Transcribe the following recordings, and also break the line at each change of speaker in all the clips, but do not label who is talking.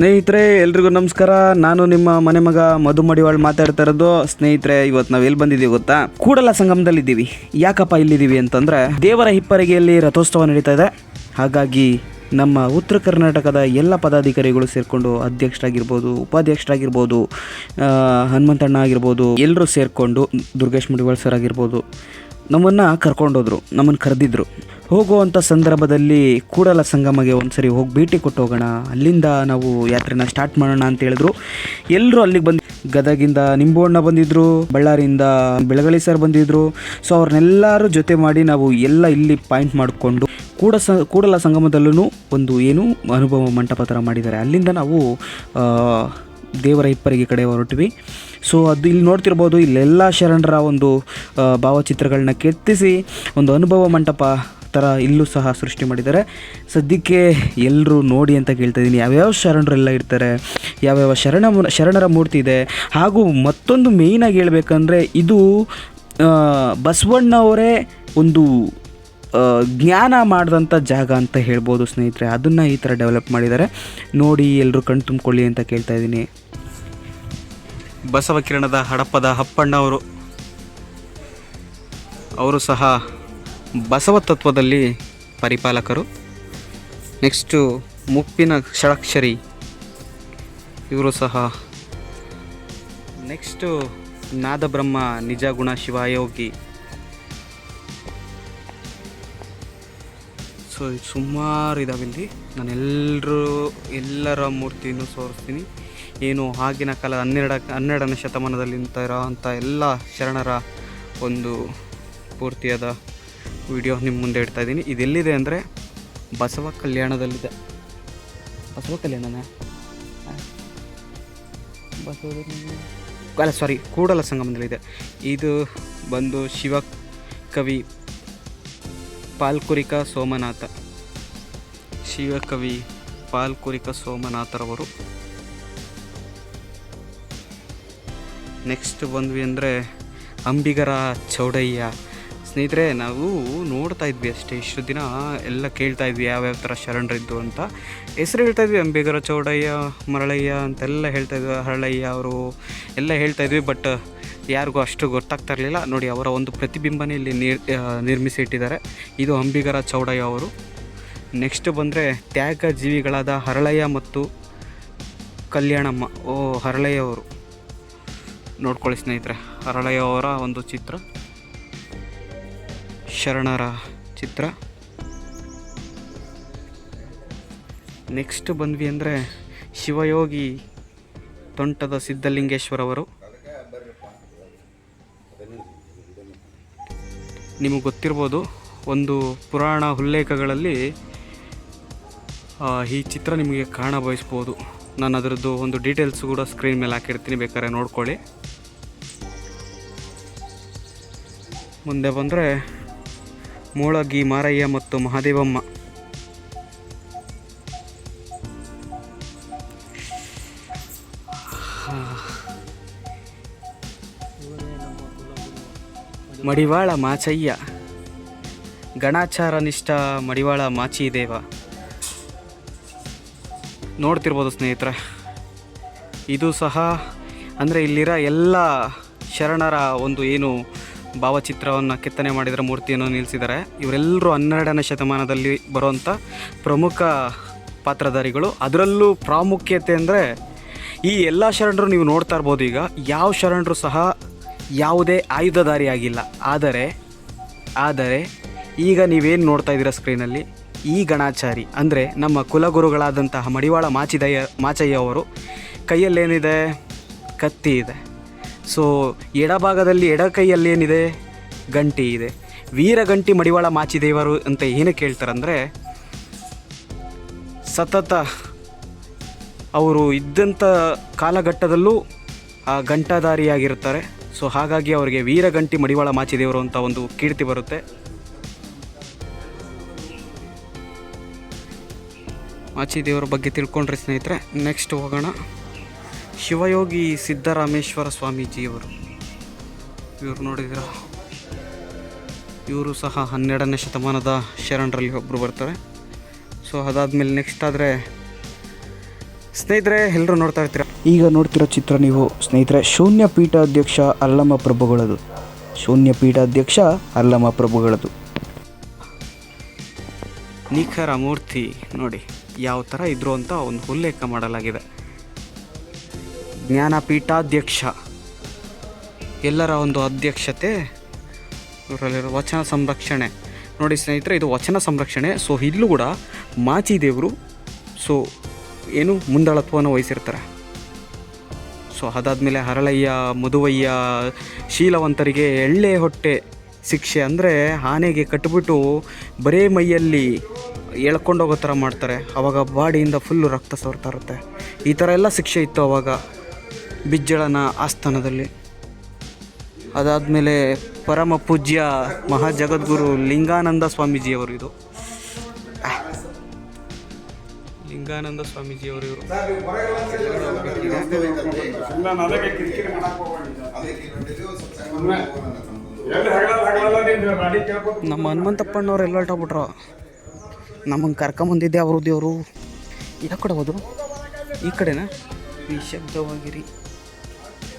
ಸ್ನೇಹಿತರೆ, ಎಲ್ರಿಗೂ ನಮಸ್ಕಾರ. ನಾನು ನಿಮ್ಮ ಮನೆ ಮಗ ಮಧು ಮಡಿವಾಳ್ ಮಾತಾಡ್ತಾ ಇರೋದು. ಸ್ನೇಹಿತರೆ, ಇವತ್ತು ನಾವು ಎಲ್ಲಿ ಬಂದಿದ್ದೀವಿ ಗೊತ್ತಾ? ಕೂಡಲ ಸಂಗಮದಲ್ಲಿ ಇದ್ದೀವಿ ಯಾಕಪ್ಪ ಇಲ್ಲಿದ್ದೀವಿ ಅಂತಂದ್ರೆ, ದೇವರ ಹಿಪ್ಪರಿಗೆಯಲ್ಲಿ ರಥೋತ್ಸವ ನಡೀತಾ ಇದೆ. ಹಾಗಾಗಿ ನಮ್ಮ ಉತ್ತರ ಕರ್ನಾಟಕದ ಎಲ್ಲ ಪದಾಧಿಕಾರಿಗಳು ಸೇರಿಕೊಂಡು ಅಧ್ಯಕ್ಷರಾಗಿರ್ಬೋದು, ಉಪಾಧ್ಯಕ್ಷರಾಗಿರ್ಬೋದು ಹನುಮಂತಣ್ಣ ಆಗಿರ್ಬೋದು ಎಲ್ಲರೂ ಸೇರಿಕೊಂಡು ದುರ್ಗೇಶ್ ಮಡಿವಾಳ್ ಸರ್ ಆಗಿರ್ಬೋದು ನಮ್ಮನ್ನು ಕರ್ಕೊಂಡೋದ್ರು, ನಮ್ಮನ್ನು ಕರೆದಿದ್ರು. ಹೋಗುವಂಥ ಸಂದರ್ಭದಲ್ಲಿ ಕೂಡಲ ಸಂಗಮಗೆ ಒಂದು ಸರಿ ಹೋಗಿ ಭೇಟಿ ಕೊಟ್ಟು ಹೋಗೋಣ ಅಲ್ಲಿಂದ ನಾವು ಯಾತ್ರೆನ ಸ್ಟಾರ್ಟ್ ಮಾಡೋಣ ಅಂತ ಹೇಳಿದ್ರು. ಎಲ್ಲರೂ ಅಲ್ಲಿಗೆ ಬಂದು ಗದಗಿಂದ ನಿಂಬೋಣ್ಣ ಬಂದಿದ್ದರು ಬಳ್ಳಾರಿಯಿಂದ ಬೆಳಗಳಿ ಸರ್ ಬಂದಿದ್ದರು ಸೊ ಅವ್ರನ್ನೆಲ್ಲರೂ ಜೊತೆ ಮಾಡಿ ನಾವು ಎಲ್ಲ ಇಲ್ಲಿ ಪಾಯಿಂಟ್ ಮಾಡಿಕೊಂಡು ಕೂಡ ಸ, ಕೂಡಲ ಸಂಗಮದಲ್ಲೂ ಒಂದು ಏನು ಅನುಭವ ಮಂಟಪ ಥರ ಮಾಡಿದ್ದಾರೆ. ಅಲ್ಲಿಂದ ನಾವು ದೇವರ ಇಪ್ಪರಿಗೆ ಕಡೆ ಹೊರಟ್ವಿ. ಸೊ ಅದು ಇಲ್ಲಿ ನೋಡ್ತಿರ್ಬೋದು, ಇಲ್ಲೆಲ್ಲ ಶರಣರ ಒಂದು ಭಾವಚಿತ್ರಗಳನ್ನ ಕೆತ್ತಿಸಿ, ಒಂದು ಅನುಭವ ಮಂಟಪ ಥರ ಇಲ್ಲೂ ಸಹ ಸೃಷ್ಟಿ ಮಾಡಿದ್ದಾರೆ. ಸದ್ಯಕ್ಕೆ ಎಲ್ಲರೂ ನೋಡಿ ಅಂತ ಕೇಳ್ತಾ ಇದ್ದೀನಿ ಯಾವ್ಯಾವ ಶರಣರೆಲ್ಲ ಇರ್ತಾರೆ, ಯಾವ್ಯಾವ ಶರಣ ಶರಣರ ಮೂರ್ತಿ ಇದೆ, ಹಾಗೂ ಮತ್ತೊಂದು ಮೇಯ್ನಾಗಿ ಹೇಳ್ಬೇಕಂದ್ರೆ, ಇದು ಬಸವಣ್ಣವರೇ ಒಂದು ಜ್ಞಾನ ಮಾಡಿದಂಥ ಜಾಗ ಅಂತ ಹೇಳ್ಬೋದು ಸ್ನೇಹಿತರೆ. ಅದನ್ನು ಈ ಥರ ಡೆವಲಪ್ ಮಾಡಿದ್ದಾರೆ. ನೋಡಿ ಎಲ್ಲರೂ ಕಣ್ ತುಂಬಿಕೊಳ್ಳಿ ಅಂತ ಕೇಳ್ತಾ ಇದ್ದೀನಿ ಬಸವ ಕಿರಣದ ಹಡಪದ ಹಪ್ಪಣ್ಣವರು ಅವರು. ಸಹ ಬಸವ ತತ್ವದಲ್ಲಿ ಪರಿಪಾಲಕರು. ನೆಕ್ಸ್ಟು ಮುಪ್ಪಿನ ಷಡಕ್ಷರಿ. ಇವರು ಸಹ ನೆಕ್ಸ್ಟು ನಾದಬ್ರಹ್ಮ ನಿಜ ಗುಣ ಶಿವಯೋಗಿ. ಸೊ ಸುಮಾರು ಇದಾವೆ ಇಲ್ಲಿ ನಾನೆಲ್ಲರೂ ಎಲ್ಲರ ಮೂರ್ತಿಯನ್ನು ತೋರಿಸ್ತೀನಿ ಏನು ಆಗಿನ ಕಾಲ ಹನ್ನೆರಡ, ಹನ್ನೆರಡನೇ ಶತಮಾನದಲ್ಲಿ ಇರೋ ಅಂಥ ಎಲ್ಲ ಶರಣರ ಒಂದು ಪೂರ್ತಿಯಾದ ವಿಡಿಯೋ ನಿಮ್ಮ ಮುಂದೆ ಇಡ್ತಾ ಇದ್ದೀನಿ. ಇದೆಲ್ಲಿದೆ ಅಂದರೆ ಬಸವ ಕಲ್ಯಾಣದಲ್ಲಿದೆ. ಬಸವ ಕಲ್ಯಾಣನ? ಬಸವ ಅಲ್ಲ ಸಾರಿ ಕೂಡಲ ಸಂಗಮದಲ್ಲಿದೆ. ಇದು ಬಂದು ಶಿವ ಕವಿ ಪಾಲ್ಕುರಿಕ ಸೋಮನಾಥ. ಶಿವಕವಿ ಪಾಲ್ಕುರಿಕ ಸೋಮನಾಥರವರು ನೆಕ್ಸ್ಟ್ ಬಂದ್ವಿ ಅಂದರೆ ಅಂಬಿಗರ ಚೌಡಯ್ಯ. ಸ್ನೇಹಿತರೆ ನಾವು ನೋಡ್ತಾ ಇದ್ವಿ ಅಷ್ಟೇ ಇಷ್ಟು ದಿನ ಎಲ್ಲ ಕೇಳ್ತಾ ಇದ್ವಿ ಯಾವ್ಯಾವ ಥರ ಶರಣರಿದ್ದು ಅಂತ. ಹೆಸರು ಹೇಳ್ತಾ ಇದ್ವಿ ಅಂಬಿಗರ ಚೌಡಯ್ಯ ಮರಳಯ್ಯ ಅಂತೆಲ್ಲ ಹೇಳ್ತಾ ಇದ್ವಿ ಹರಳಯ್ಯ ಅವರು ಎಲ್ಲ ಹೇಳ್ತಾ ಇದ್ವಿ ಬಟ್ ಯಾರಿಗೂ ಅಷ್ಟು ಗೊತ್ತಾಗ್ತಾ ಇರಲಿಲ್ಲ. ನೋಡಿ ಅವರ ಒಂದು ಪ್ರತಿಬಿಂಬನೇ ಇಲ್ಲಿ ನಿರ್ ಆ, ನಿರ್ಮಿಸಿ ಇಟ್ಟಿದ್ದಾರೆ. ಇದು ಅಂಬಿಗರ ಚೌಡಯ್ಯ ಅವರು. ನೆಕ್ಸ್ಟ್ ಬಂದರೆ ತ್ಯಾಗ ಜೀವಿಗಳಾದ ಹರಳಯ್ಯ ಮತ್ತು ಕಲ್ಯಾಣಮ್ಮ. ಓ ಹರಳಯ್ಯ ಅವರು. ನೋಡ್ಕೊಳ್ಳಿ ಸ್ನೇಹಿತರೆ, ಅರಳಯ್ಯವರ ಒಂದು ಚಿತ್ರ. ಶರಣರ ಚಿತ್ರ. ನೆಕ್ಸ್ಟ್ ಬಂದ್ವಿ ಅಂದರೆ ಶಿವಯೋಗಿ ತೋಂಟದ ಸಿದ್ಧಲಿಂಗೇಶ್ವರವರು. ನಿಮಗೆ ಗೊತ್ತಿರ್ಬೋದು, ಒಂದು ಪುರಾಣ ಉಲ್ಲೇಖಗಳಲ್ಲಿ ಈ ಚಿತ್ರ ನಿಮಗೆ ಕಾಣ ಬಯಸ್ಬೋದು ನಾನು ಅದರದ್ದು ಒಂದು ಡೀಟೇಲ್ಸ್ ಕೂಡ ಸ್ಕ್ರೀನ್ ಮೇಲೆ ಹಾಕಿರ್ತೀನಿ, ಬೇಕಾದ್ರೆ ನೋಡ್ಕೊಳ್ಳಿ. ಮುಂದೆ ಬಂದರೆ ಮೂಳಗಿ ಮಾರಯ್ಯ ಮತ್ತು ಮಹಾದೇವಮ್ಮ. ಮಡಿವಾಳ ಮಾಚಯ್ಯ. ಗಣಾಚಾರ ನಿಷ್ಠ ಮಡಿವಾಳ ಮಾಚಿದೇವ. ನೋಡ್ತಿರ್ಬೋದು ಸ್ನೇಹಿತರೆ, ಇದು ಸಹ ಅಂದರೆ ಇಲ್ಲಿರೋ ಎಲ್ಲ ಶರಣರ ಒಂದು ಏನು ಭಾವಚಿತ್ರವನ್ನು ಕೆತ್ತನೆ ಮಾಡಿದರೆ ಮೂರ್ತಿಯನ್ನು ನಿಲ್ಲಿಸಿದ್ದಾರೆ. ಇವರೆಲ್ಲರೂ ಹನ್ನೆರಡನೇ ಶತಮಾನದಲ್ಲಿ ಬರುವಂಥ ಪ್ರಮುಖ ಪಾತ್ರಧಾರಿಗಳು. ಅದರಲ್ಲೂ ಪ್ರಾಮುಖ್ಯತೆ ಅಂದರೆ ಈ ಎಲ್ಲ ಶರಣರು ನೀವು ನೋಡ್ತಾ ಇರ್ಬೋದು ಈಗ. ಯಾವ ಶರಣರು ಸಹ ಯಾವುದೇ ಆಯುಧಧಾರಿಯಾಗಿಲ್ಲ. ಆದರೆ ಆದರೆ ಈಗ ನೀವೇನು ನೋಡ್ತಾ ಇದ್ದೀರಾ ಸ್ಕ್ರೀನಲ್ಲಿ ಈ ಗಣಾಚಾರಿ ಅಂದರೆ ನಮ್ಮ ಕುಲಗುರುಗಳಾದಂತಹ ಮಡಿವಾಳ ಮಾಚಿದಯ್ಯ, ಮಾಚಯ್ಯ ಅವರು ಕೈಯಲ್ಲೇನಿದೆ? ಕತ್ತಿ ಇದೆ. ಸೊ ಎಡಭಾಗದಲ್ಲಿ ಎಡ ಕೈಯಲ್ಲಿ ಏನಿದೆ ಗಂಟಿ ಇದೆ. ವೀರಗಂಟಿ ಮಡಿವಾಳ ಮಾಚಿದೇವರು ಅಂತ ಏನಕ್ಕೆ ಹೇಳ್ತಾರಂದರೆ ಸತತ ಅವರು ಇದ್ದಂಥ ಕಾಲಘಟ್ಟದಲ್ಲೂ ಆ ಗಂಟಾಧಾರಿಯಾಗಿರ್ತಾರೆ ಸೊ ಹಾಗಾಗಿ ಅವರಿಗೆ ವೀರಗಂಟಿ ಮಡಿವಾಳ ಮಾಚಿದೇವರು ಅಂತ ಒಂದು ಕೀರ್ತಿ ಬರುತ್ತೆ. ಮಾಚಿದೇವರ ಬಗ್ಗೆ ತಿಳ್ಕೊಂಡ್ರೆ ಸ್ನೇಹಿತರೆ ನೆಕ್ಸ್ಟ್ ಹೋಗೋಣ. ಶಿವಯೋಗಿ ಸಿದ್ದರಾಮೇಶ್ವರ ಸ್ವಾಮೀಜಿಯವರು. ಇವರು ನೋಡಿದ್ರ ಇವರು ಸಹ ಹನ್ನೆರಡನೇ ಶತಮಾನದ ಶರಣರಲ್ಲಿ ಒಬ್ಬರು ಬರ್ತಾರೆ. ಸೊ ಅದಾದಮೇಲೆ ನೆಕ್ಸ್ಟ್ ಆದರೆ ಸ್ನೇಹಿತರೆ ಎಲ್ಲರೂ ನೋಡ್ತಾ ಇರ್ತೀರ? ಈಗ ನೋಡ್ತಿರೋ ಚಿತ್ರ ನೀವು ಸ್ನೇಹಿತರೆ ಶೂನ್ಯ ಪೀಠಾಧ್ಯಕ್ಷ ಅಲ್ಲಮ ಪ್ರಭುಗಳದು. ಶೂನ್ಯ ಪೀಠಾಧ್ಯಕ್ಷ ಅಲ್ಲಮ ಪ್ರಭುಗಳದು. ನಿಖರ ಮೂರ್ತಿ ನೋಡಿ ಯಾವ ಥರ ಇದ್ರು ಅಂತ ಒಂದು ಉಲ್ಲೇಖ ಮಾಡಲಾಗಿದೆ. ಜ್ಞಾನಪೀಠಾಧ್ಯಕ್ಷ. ಎಲ್ಲರ ಒಂದು ಅಧ್ಯಕ್ಷತೆ ಇವರಲ್ಲಿರೋ ವಚನ ಸಂರಕ್ಷಣೆ. ನೋಡಿ ಸ್ನೇಹಿತರೆ, ಇದು ವಚನ ಸಂರಕ್ಷಣೆ. ಸೊ ಇಲ್ಲೂ ಕೂಡ ಮಾಚಿದೇವರು ಸೊ ಏನು ಮುಂದಾಳತ್ವವನ್ನು ವಹಿಸಿರ್ತಾರೆ. ಸೊ ಅದಾದಮೇಲೆ ಹರಳಯ್ಯ ಮಧುವಯ್ಯ ಶೀಲವಂತರಿಗೆ ಎಳ್ಳೆ ಹೊಟ್ಟೆ ಶಿಕ್ಷೆ ಅಂದರೆ ಆನೆಗೆ ಕಟ್ಬಿಟ್ಟು ಬರೇ ಮೈಯಲ್ಲಿ ಎಳ್ಕೊಂಡೋಗೋ ಥರ ಮಾಡ್ತಾರೆ. ಆವಾಗ ಬಾಡಿಯಿಂದ ಫುಲ್ಲು ರಕ್ತ ಸೋರ್ತಾ ಇರುತ್ತೆ. ಈ ಥರ ಎಲ್ಲ ಶಿಕ್ಷೆ ಇತ್ತು ಆವಾಗ ಬಿಜ್ಜಳನ ಆಸ್ಥಾನದಲ್ಲಿ. ಅದಾದಮೇಲೆ ಪರಮ ಪೂಜ್ಯ ಮಹಾಜಗದ್ಗುರು ಲಿಂಗಾನಂದ ಸ್ವಾಮೀಜಿಯವರು ಇದು. ಲಿಂಗಾನಂದ ಸ್ವಾಮೀಜಿಯವರು ಇವರು. ನಮ್ಮ ಹನುಮಂತಪ್ಪಣ್ಣವ್ರು ಎಲ್ಲ ಹೊರಟೋಗ್ಬಿಟ್ರು ನಮ್ಮನ್ನು ಕರ್ಕೊಂಬಂದಿದ್ದೆ ಅವರು ದೇವರು. ಯಾವ ಕಡೆ ಈ ಕಡೆನಾ? ನಿಶಬ್ದವಾಗಿರಿ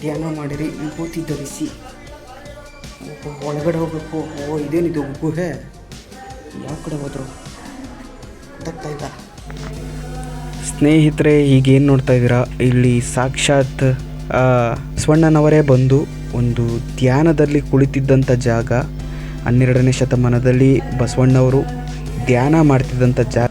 ಧ್ಯಾನ ಮಾಡಿರಿ, ವಿಭೂತಿ ಧರಿಸಿ. ಒಳಗಡೆ ಹೋಗಬೇಕು. ಓ ಇದೇನಿದು ಗುಹೆ? ಯಾವ ಕಡೆ ಹೋದ್ರು? ಸ್ನೇಹಿತರೆ ಈಗೇನು ನೋಡ್ತಾ ಇದ್ದೀರಾ? ಇಲ್ಲಿ ಸಾಕ್ಷಾತ್ ಸ್ವಣ್ಣನವರೇ ಬಂದು ಒಂದು ಧ್ಯಾನದಲ್ಲಿ ಕುಳಿತಿದ್ದಂಥ ಜಾಗ. ಹನ್ನೆರಡನೇ ಶತಮಾನದಲ್ಲಿ ಬಸವಣ್ಣವರು ಧ್ಯಾನ ಮಾಡ್ತಿದ್ದಂಥ ಜಾಗ.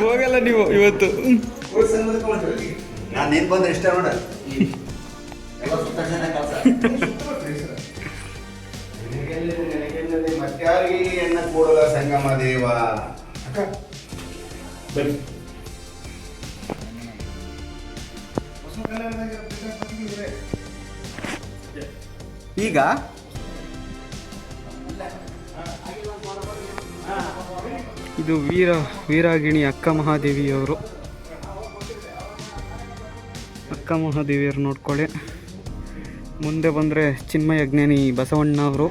ಹೋಗಲ್ಲ ನೀವು ಇವತ್ತು.
ನಾನು ನೀನ್ ಬಂದ್ರೆ ಇಷ್ಟ ನೋಡ. ಕೂಡಲ ಸಂಗಮ ದೇವ
ಈಗ ಇದು ವೀರ, ವೀರಾಗಿಣಿ ಅಕ್ಕ ಮಹಾದೇವಿಯವರು. ಅಕ್ಕ ಮಹಾದೇವಿಯವರು ನೋಡ್ಕೊಳ್ಳಿ. ಮುಂದೆ ಬಂದರೆ ಚಿನ್ಮಯ ಜ್ಞಾನಿ ಬಸವಣ್ಣ ಅವರು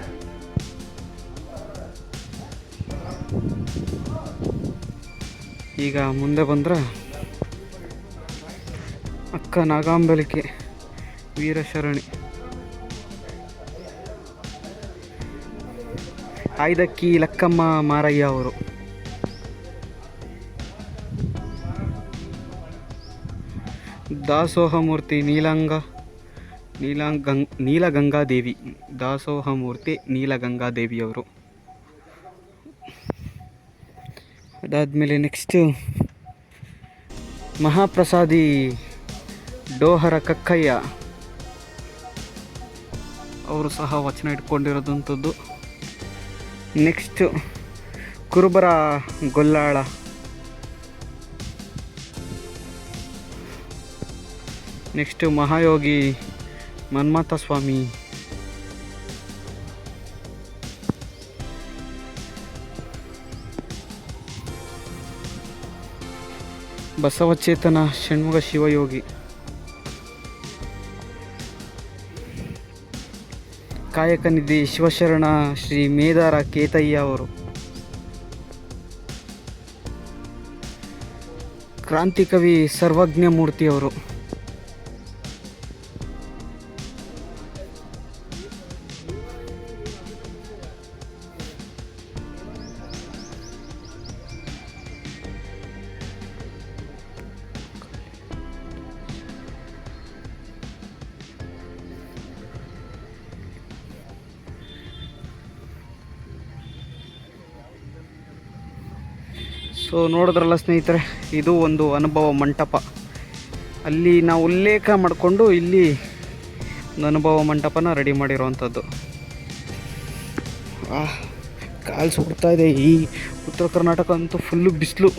ಈಗ ಮುಂದೆ ಬಂದ್ರೆ ಅಕ್ಕ ನಾಗಾಂಬಲಿಕೆ ವೀರಶರಣಿ. ಆಯ್ದಕ್ಕಿ ಲಕ್ಕಮ್ಮ ಮಾರಯ್ಯ ಅವರು. ದಾಸೋಹ ಮೂರ್ತಿ ನೀಲಾಂಗ, ನೀಲಾಂಗಂಗ್, ನೀಲಗಂಗಾದೇವಿ ದಾಸೋಹ ಮೂರ್ತಿ ನೀಲಗಂಗಾದೇವಿಯವರು. ಅದಾದಮೇಲೆ ನೆಕ್ಸ್ಟು ಮಹಾಪ್ರಸಾದಿ ಡೋಹರ ಕಕ್ಕಯ್ಯ. ಅವರು ಸಹ ವಚನ ಇಟ್ಕೊಂಡಿರೋದಂಥದ್ದು. ನೆಕ್ಸ್ಟು ಕುರುಬರ ಗೊಲ್ಲಾಳ. ನೆಕ್ಸ್ಟು ಮಹಾಯೋಗಿ ಮನ್ಮಥ ಸ್ವಾಮಿ. ಬಸವಚೇತನ ಷಣ್ಮುಖ ಶಿವಯೋಗಿ. ಕಾಯಕ ನಿಧಿ ಶಿವಶರಣ ಶ್ರೀ ಮೇದಾರ ಕೇತಯ್ಯ ಅವರು. ಕ್ರಾಂತಿಕವಿ ಸರ್ವಜ್ಞ ಮೂರ್ತಿಯವರು ಸೊ ನೋಡಿದ್ರಲ್ಲ ಸ್ನೇಹಿತರೆ, ಇದು ಒಂದು ಅನುಭವ ಮಂಟಪ. ಅಲ್ಲಿ ನಾವು ಉಲ್ಲೇಖ ಮಾಡಿಕೊಂಡು ಇಲ್ಲಿ ಒಂದು ಅನುಭವ ಮಂಟಪನ ರೆಡಿ ಮಾಡಿರುವಂಥದ್ದು. ಕಾಲು ಸುಡ್ತಾ ಇದೆ. ಈ ಉತ್ತರ ಕರ್ನಾಟಕ ಅಂತೂ ಫುಲ್ಲು ಬಿಸಿಲು.